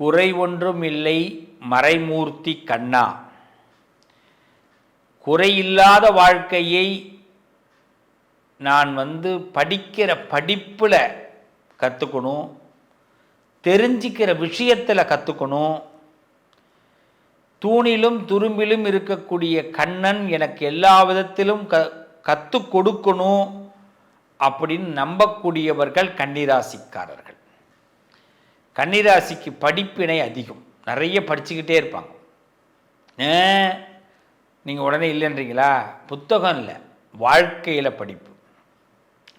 குறை ஒன்றும் இல்லை மறைமூர்த்தி கண்ணா. குறையில்லாத வாழ்க்கையை நான் வந்து படிக்கிற படிப்பில் கற்றுக்கணும் தெரிஞ்சிக்கிற விஷயத்தில் கற்றுக்கணும் தூணிலும் துரும்பிலும் இருக்கக்கூடிய கண்ணன் எனக்கு எல்லா விதத்திலும் க கற்றுக் கொடுக்கணும் அப்படின்னு நம்பக்கூடியவர்கள் கன்னிராசிக்காரர்கள். கன்னிராசிக்கு படிப்பினை அதிகம். நிறைய படிச்சுக்கிட்டே இருப்பாங்க. நீங்கள் உடனே இல்லைன்றீங்களா? புத்தகம் இல்லை. வாழ்க்கையில் படிப்பு.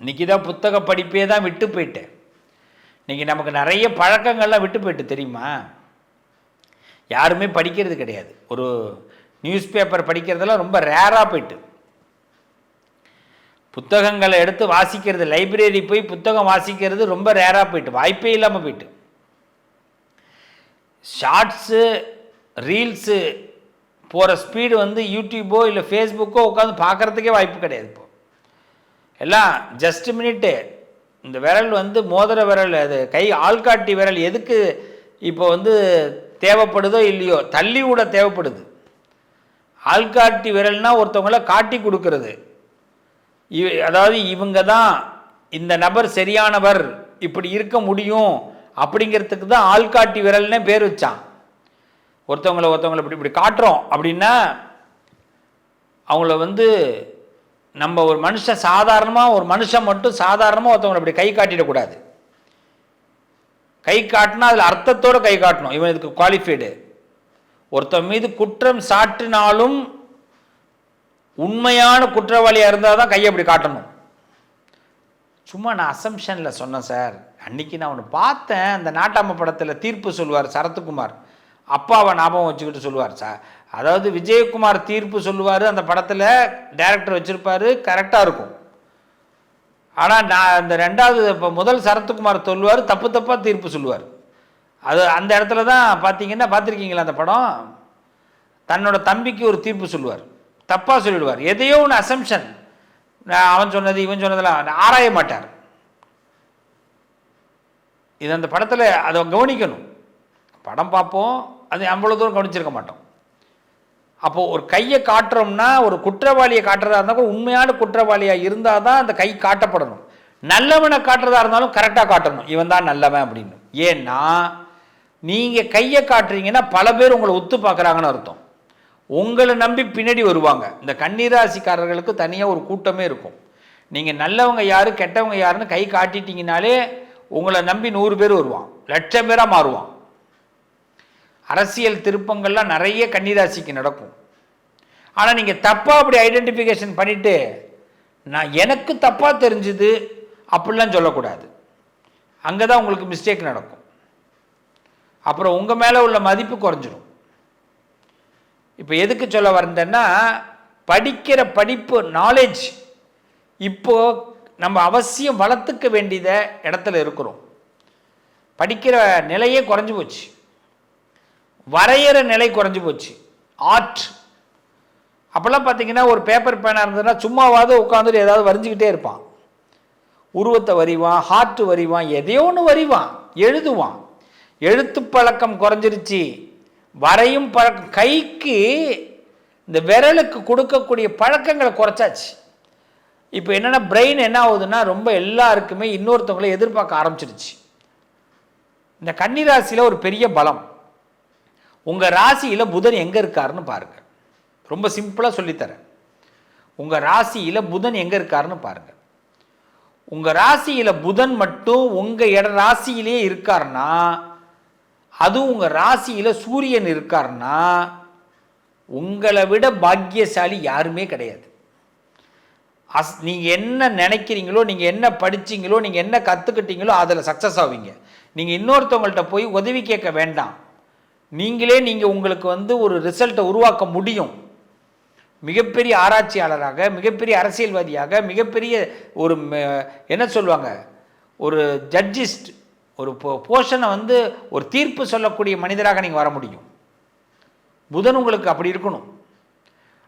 இன்றைக்கி தான் புத்தக படிப்பே தான் விட்டு போயிட்டேன் இன்றைக்கி நமக்கு நிறைய பழக்கங்கள்லாம் விட்டு போயிட்டு தெரியுமா? யாருமே படிக்கிறது கிடையாது. ஒரு நியூஸ் பேப்பர் படிக்கிறதெல்லாம் ரொம்ப ரேராக போயிட்டு. புத்தகங்களை எடுத்து வாசிக்கிறது லைப்ரரி போய் புத்தகம் வாசிக்கிறது ரொம்ப ரேராக போயிட்டு. வாய்ப்பே இல்லாமல் போயிட்டு. ஷார்ட்ஸு ரீல்ஸு போகிற ஸ்பீடு வந்து யூடியூப்போ இல்லை ஃபேஸ்புக்கோ உட்காந்து பார்க்குறதுக்கே வாய்ப்பு கிடையாது இப்போ. எல்லாம் ஜஸ்ட் மினிட்டு இந்த விரல் வந்து மோதிர விரல் அது கை ஆள்காட்டி விரல் எதுக்கு இப்போ வந்து தேவைப்படுதோ இல்லையோ தள்ளி விட தேவைப்படுது. ஆள்காட்டி விரல்னால் ஒருத்தவங்கள காட்டி கொடுக்கறது. இவ அதாவது இவங்க தான் இந்த நபர் சரியானவர் இப்படி இருக்க முடியும் அப்படிங்கிறதுக்கு தான் ஆள்காட்டி விரல்னே பேர் வச்சான். ஒருத்தவங்கள ஒருத்தவங்களை இப்படி இப்படி காட்டுறோம் அப்படின்னா அவங்கள வந்து நம்ம ஒரு மனுஷன் சாதாரணமாக ஒரு மனுஷன் மட்டும் சாதாரணமாக ஒருத்தவங்களை இப்படி கை காட்டிடக்கூடாது கை காட்டினா அதில் அர்த்தத்தோடு கை காட்டணும். இவன் இதுக்கு குவாலிஃபைடு ஒருத்தன் மீது குற்றம் சாட்டினாலும் உண்மையான குற்றவாளியாக இருந்தால் தான் கையை அப்படி காட்டணும். சும்மா நான் அசம்ஷனில் சொன்னேன் சார். அன்னைக்கு நான் ஒன்று பார்த்தேன். அந்த நாட்டாம படத்தில் தீர்ப்பு சொல்லுவார் சரத்குமார். அப்பாவை ஞாபகம் வச்சுக்கிட்டு சொல்லுவார் சார் அதாவது விஜயகுமார் தீர்ப்பு சொல்லுவார். அந்த படத்தில் டைரக்டர் வச்சுருப்பாரு. கரெக்டாக இருக்கும். ஆனால் நான் அந்த ரெண்டாவது இப்போ முதல் சரத்குமார் சொல்லுவார். தப்பு தப்பாக தீர்ப்பு சொல்லுவார். அது அந்த இடத்துல தான் பார்த்தீங்கன்னா பார்த்துருக்கீங்களா அந்த படம்? தன்னோட தம்பிக்கு ஒரு தீர்ப்பு சொல்லுவார். தப்பாக சொல்லிடுவார். எதையோ ஒன்று அசம்ஷன் அவன் சொன்னது இவன் சொன்னதெல்லாம் ஆராய மாட்டார். இது அந்த படத்தில் அதை கவனிக்கணும். படம் பார்ப்போம் அது அவ்வளோ தூரம் கவனிச்சிருக்க மாட்டோம். அப்போது ஒரு கையை காட்டுறோம்னா ஒரு குற்றவாளியை காட்டுறதா இருந்தால் கூட உண்மையான குற்றவாளியாக இருந்தால் தான் அந்த கை காட்டப்படணும். நல்லவனை காட்டுறதா இருந்தாலும் கரெக்டாக காட்டணும். இவன் தான் நல்லவன் அப்படின்னு. ஏன்னா நீங்கள் கையை காட்டுறீங்கன்னா பல பேர் உங்களை ஒத்து பார்க்குறாங்கன்னு அர்த்தம். உங்களை நம்பி பின்னாடி வருவாங்க. இந்த கன்னிராசிக்காரர்களுக்கு தனியாக ஒரு கூட்டமே இருக்கும். நீங்கள் நல்லவங்க யார் கெட்டவங்க யாருன்னு கை காட்டிட்டீங்கனாலே உங்களை நம்பி நூறு பேர் வருவான். லட்சம் பேராக மாறுவான். அரசியல் திருப்பங்கள்லாம் நிறைய கன்னிராசிக்கு நடக்கும். ஆனால் நீங்கள் தப்பாக அப்படி ஐடென்டிஃபிகேஷன் பண்ணிவிட்டு நான் எனக்கு தப்பாக தெரிஞ்சுது அப்படிலாம் சொல்லக்கூடாது. அங்கே தான் உங்களுக்கு மிஸ்டேக் நடக்கும். அப்புறம் உங்கள் மேலே உள்ள மதிப்பு குறைஞ்சிரும். இப்போ எதுக்கு சொல்ல வந்தேன்னா படிக்கிற படிப்பு நாலேஜ் இப்போது நம்ம அவசியம் வளர்த்துக்க வேண்டியத இடத்துல இருக்கிறோம். படிக்கிற நிலையே குறைஞ்சி போச்சு. வரைகிற நிலை குறைஞ்சி போச்சு. ஆர்ட் அப்போல்லாம் பார்த்தீங்கன்னா ஒரு பேப்பர் பேனாக இருந்ததுன்னா சும்மாவாவது உட்காந்துட்டு ஏதாவது வரைஞ்சிக்கிட்டே இருப்பான். உருவத்தை வரிவான் ஹார்ட்டு வரிவான் எதையோ ஒன்று வரிவான் எழுதுவான். எழுத்து பழக்கம் குறைஞ்சிருச்சு. வரையும் பழக்கம் கைக்கு இந்த விரலுக்கு கொடுக்கக்கூடிய பழக்கங்களை குறைச்சாச்சு. இப்போ என்னென்னா பிரெயின் என்ன ஆகுதுன்னா ரொம்ப எல்லாருக்குமே இன்னொருத்தவங்களை எதிர்பார்க்க ஆரம்பிச்சிருச்சு இந்த கன்னிராசியில் ஒரு பெரிய பலம். உங்கள் ராசியில் புதன் எங்கே இருக்காருன்னு பாருங்கள் ரொம்ப சிம்பிளாக சொல்லித்தரேன். உங்கள் ராசியில் புதன் எங்கே இருக்காருன்னு பாருங்கள் உங்கள் ராசியில் புதன் மட்டும் உங்கள் இட ராசியிலேயே இருக்காருன்னா அதுவும் உங்கள் ராசியில் சூரியன் இருக்காருன்னா உங்களை விட பாக்கியசாலி யாருமே கிடையாது. அஸ் நீங்கள் என்ன நினைக்கிறீங்களோ நீங்கள் என்ன படிச்சீங்களோ நீங்கள் என்ன கற்றுக்கிட்டீங்களோ அதில் சக்ஸஸ் ஆவீங்க. நீங்கள் இன்னொருத்தவங்கள்ட்ட போய் உதவி கேட்க வேண்டாம். நீங்களே நீங்கள் உங்களுக்கு வந்து ஒரு ரிசல்ட்டை உருவாக்க முடியும். மிகப்பெரிய ஆராய்ச்சியாளராக மிகப்பெரிய அரசியல்வாதியாக மிகப்பெரிய ஒரு ம- என்ன சொல்லுவாங்க? ஒரு ஜட்ஜிஸ்ட் ஒரு போஷனை வந்து ஒரு தீர்ப்பு சொல்லக்கூடிய மனிதராக நீங்கள் வர முடியும். புதன் உங்களுக்கு அப்படி இருக்கணும்.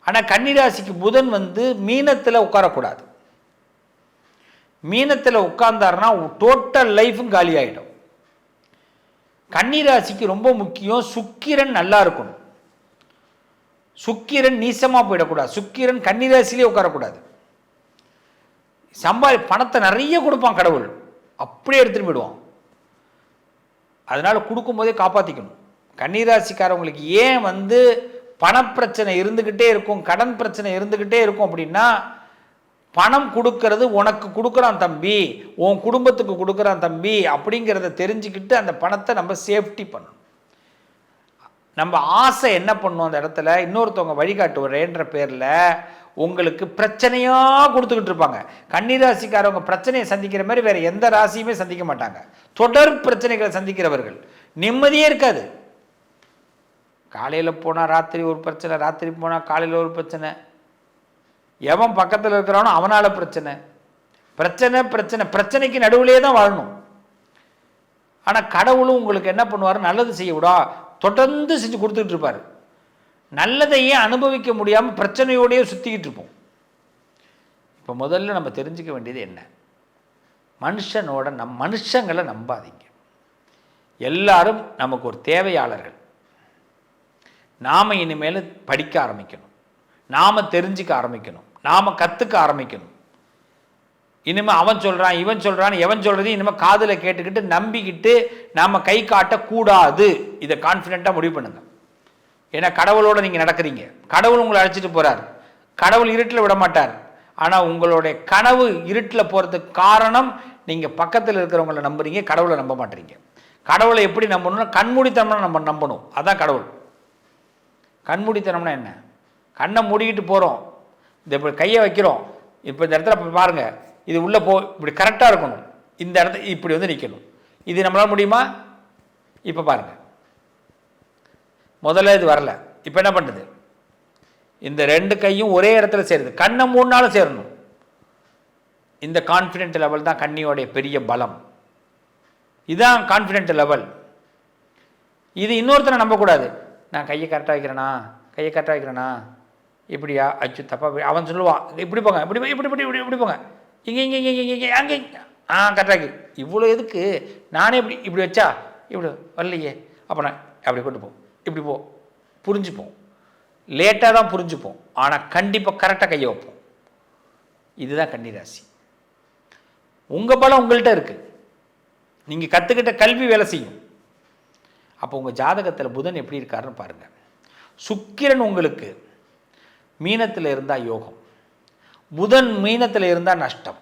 ஆனால் கன்னிராசிக்கு புதன் வந்து மீனத்தில் உட்காரக்கூடாது. மீனத்தில் உட்கார்ந்தாருன்னா டோட்டல் லைஃபும் காலி ஆகிடும் கன்னிராசிக்கு ரொம்ப முக்கியம் சுக்கிரன் நல்லா இருக்கணும். சுக்கிரன் நீசமாக போயிடக்கூடாது. சுக்கிரன் கன்னிராசிலே உட்காரக்கூடாது. சம்பாதி பணத்தை நிறைய கொடுப்பான் கடவுள். அப்படியே எடுத்துகிட்டு போயிடுவான். அதனால் கொடுக்கும்போதே காப்பாற்றிக்கணும் கன்னிராசிக்காரவங்களுக்கு ஏன் வந்து பணப்பிரச்சனை இருந்துக்கிட்டே இருக்கும் கடன் பிரச்சனை இருந்துக்கிட்டே இருக்கும் அப்படின்னா பணம் கொடுக்கறது உனக்கு கொடுக்குறான் தம்பி உன் குடும்பத்துக்கு கொடுக்குறான் தம்பி அப்படிங்கிறத தெரிஞ்சுக்கிட்டு அந்த பணத்தை நம்ம சேஃப்டி பண்ணணும். நம்ம ஆசை என்ன பண்ணும் அந்த இடத்துல? இன்னொருத்தவங்க வழிகாட்டுவரேன்ற பேரில் உங்களுக்கு பிரச்சனையாக கொடுத்துக்கிட்டு இருப்பாங்க. கன்னிராசிக்காரவங்க பிரச்சனையை சந்திக்கிற மாதிரி வேறு எந்த ராசியுமே சந்திக்க மாட்டாங்க. தொடர் பிரச்சனைகளை சந்திக்கிறவர்கள். நிம்மதியே இருக்காது. காலையில் போனால் ராத்திரி ஒரு பிரச்சனை ராத்திரி போனால் காலையில் ஒரு பிரச்சனை. எவன் பக்கத்தில் இருக்கிறானோ அவனால் பிரச்சனை. பிரச்சனை பிரச்சனை பிரச்சனைக்கு நடுவிலே தான் வாழணும். ஆனால் கடவுளும் உங்களுக்கு என்ன பண்ணுவார்? நல்லது செய்ய விடா. தொடர்ந்து செஞ்சு கொடுத்துட்டு இருப்பார். நல்லதையே அனுபவிக்க முடியாமல் பிரச்சனையோடையே சுற்றிக்கிட்டு இருப்போம். இப்போ முதல்ல நம்ம தெரிஞ்சுக்க வேண்டியது என்ன? மனுஷனோட நம் மனுஷங்களை நம்பாதீங்க. எல்லாரும் நமக்கு ஒரு தேவையாளர்கள். நாம் இனிமேல் படிக்க ஆரம்பிக்கணும். நாம் தெரிஞ்சுக்க ஆரம்பிக்கணும். நாம் கற்றுக்க ஆரம்பிக்கணும். இனிமேல் அவன் சொல்கிறான் இவன் சொல்கிறான் எவன் சொல்கிறதையும் இனிமேல் காதில் கேட்டுக்கிட்டு நம்பிக்கிட்டு நாம் கை காட்டக்கூடாது இதை கான்ஃபிடெண்ட்டாக முடிவு பண்ணுங்கள் ஏன்னா கடவுளோடு நீங்கள் நடக்கிறீங்க. கடவுள் உங்களை அழைச்சிட்டு போகிறார் கடவுள் இருட்டில் விட மாட்டார். ஆனால் உங்களுடைய கனவு இருட்டில் போகிறதுக்கு காரணம் நீங்கள் பக்கத்தில் இருக்கிறவங்கள நம்புறீங்க கடவுளை நம்ப மாட்டீங்க. கடவுளை எப்படி நம்பணும்னா கண்மூடித்தனமாக நம்ம நம்பணும். அதான் கடவுள். கண்மூடித்தனம்னா என்ன? கண்ணை மூடிக்கிட்டு போகிறோம் இந்த இப்படி கையை வைக்கிறோம். இப்போ இந்த இடத்துல பாருங்கள் இது உள்ளே போ இப்படி கரெக்டாக இருக்கணும். இந்த இடத்த இப்படி வந்து நிற்கணும் இது நம்மளால் முடியுமா? இப்போ பாருங்கள் முதல்ல இது வரல. இப்போ என்ன பண்ணுது? இந்த ரெண்டு கையும் ஒரே இடத்துல சேருது. கண்ணை மூணு நாளும் சேரணும். இந்த கான்ஃபிடென்ட் லெவல் தான் கண்ணியோடைய பெரிய பலம். இதுதான் கான்ஃபிடென்ட் லெவல் இது இன்னொருத்தனை நம்பக்கூடாது. நான் கையை கரெக்டாக வைக்கிறேனா? கையை கரெக்டாக வைக்கிறேனா? இப்படியா? அச்சு தப்பா அவன் சொல்லுவான் இப்படி போங்க இப்படி இப்படி இப்படி இப்படி இப்படி போங்க. இங்கே இங்கே இங்கே இங்கே இங்கே அங்கே ஆ கரெக்டாக இவ்வளோ எதுக்கு? நானே இப்படி இப்படி வச்சா? இப்படி வரலையே. அப்போ நான் அப்படி கொண்டு போ. இப்படி போ. புரிஞ்சுப்போம். லேட்டாக தான் புரிஞ்சுப்போம். ஆனால் கண்டிப்பாக கரெக்டாக கையை வைப்போம். இதுதான் கன்னிராசி. உங்கள் பலம் உங்கள்கிட்ட இருக்குது நீங்கள் கற்றுக்கிட்ட கல்வி வேலை செய்யும். அப்போ உங்கள் ஜாதகத்தில் புதன் எப்படி இருக்காருன்னு பாருங்கள் சுக்கிரன் உங்களுக்கு மீனத்தில் இருந்தால் யோகம். புதன் மீனத்தில் இருந்தால் நஷ்டம்.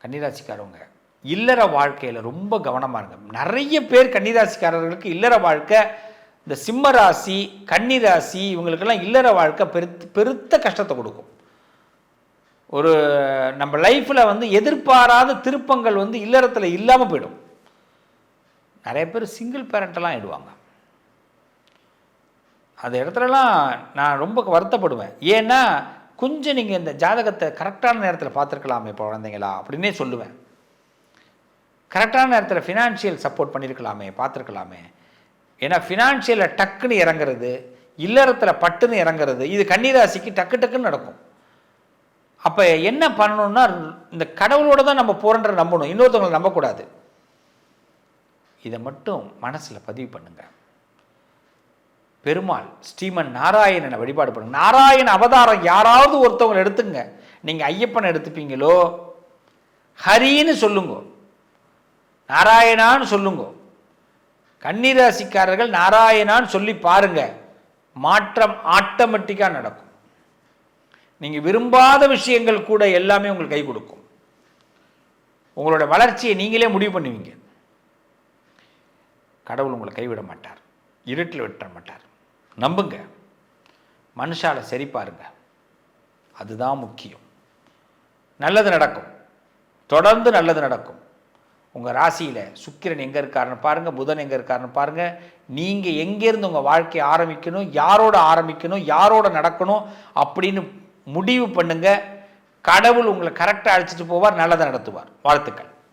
கன்னிராசிக்காரவங்க இல்லற வாழ்க்கையில் ரொம்ப கவனமாக இருங்க. நிறைய பேர் கன்னிராசிக்காரர்களுக்கு இல்லற வாழ்க்கை இந்த சிம்ம ராசி கன்னிராசி இவங்களுக்கெல்லாம் இல்லற வாழ்க்கை பெருத்து பெருத்த கஷ்டத்தை கொடுக்கும். ஒரு நம்ம லைஃப்பில் வந்து எதிர்பாராத திருப்பங்கள் வந்து இல்லறத்தில் இல்லாமல் போயிடும். நிறைய பேர் சிங்கிள் பேரண்ட்டெல்லாம் ஆயிடுவாங்க. அந்த இடத்துலலாம் நான் ரொம்ப வருத்தப்படுவேன். ஏன்னா கொஞ்சம் நீங்கள் இந்த ஜாதகத்தை கரெக்டான நேரத்தில் பார்த்துருக்கலாமே இப்போ குழந்தைங்களா அப்படின்னே சொல்லுவேன். கரெக்டான நேரத்தில் ஃபினான்ஷியல் சப்போர்ட் பண்ணியிருக்கலாமே பார்த்துருக்கலாமே. ஏன்னா ஃபினான்ஷியலில் டக்குன்னு இறங்குறது இல்லறத்தில் பட்டுன்னு இறங்குறது இது கன்னிராசிக்கு டக்கு டக்குன்னு நடக்கும். அப்போ என்ன பண்ணணும்னா இந்த கடவுளோட தான் நம்ம போகிறன்ற நம்பணும். இன்னொருத்தவங்களை நம்பக்கூடாது. இதை மட்டும் மனசில் பதிவு பண்ணுங்கள் பெருமாள் ஸ்ரீமன் நாராயணனை வழிபாடு பண்ணுங்க. நாராயண அவதாரம் யாராவது ஒருத்தவங்களை எடுத்துங்க. நீங்கள் ஐயப்பனை எடுத்துப்பீங்களோ? ஹரின்னு சொல்லுங்க. நாராயணான்னு சொல்லுங்க. கன்னிராசிக்காரர்கள் நாராயணான்னு சொல்லி பாருங்க. மாற்றம் ஆட்டோமேட்டிக்காக நடக்கும். நீங்கள் விரும்பாத விஷயங்கள் கூட எல்லாமே உங்களுக்கு கை கொடுக்கும். உங்களோட வளர்ச்சியை நீங்களே முடிவு பண்ணுவீங்க. கடவுள் உங்களை கைவிட மாட்டார். இருட்டில் விட்டுற மாட்டார். நம்புங்க. மனுஷால சரி பாருங்க. அதுதான் முக்கியம். நல்லது நடக்கும். தொடர்ந்து நல்லது நடக்கும். உங்கள் ராசியில் சுக்கிரன் எங்கே இருக்காருன்னு பாருங்கள் புதன் எங்கே இருக்காருன்னு பாருங்கள் நீங்கள் எங்கேருந்து உங்கள் வாழ்க்கையை ஆரம்பிக்கணும் யாரோட ஆரம்பிக்கணும் யாரோட நடக்கணும் அப்படின்னு முடிவு பண்ணுங்கள் கடவுள் உங்களை கரெக்டாக அழைச்சிட்டு போவார் நல்லதை நடத்துவார். வாழ்த்துக்கள்.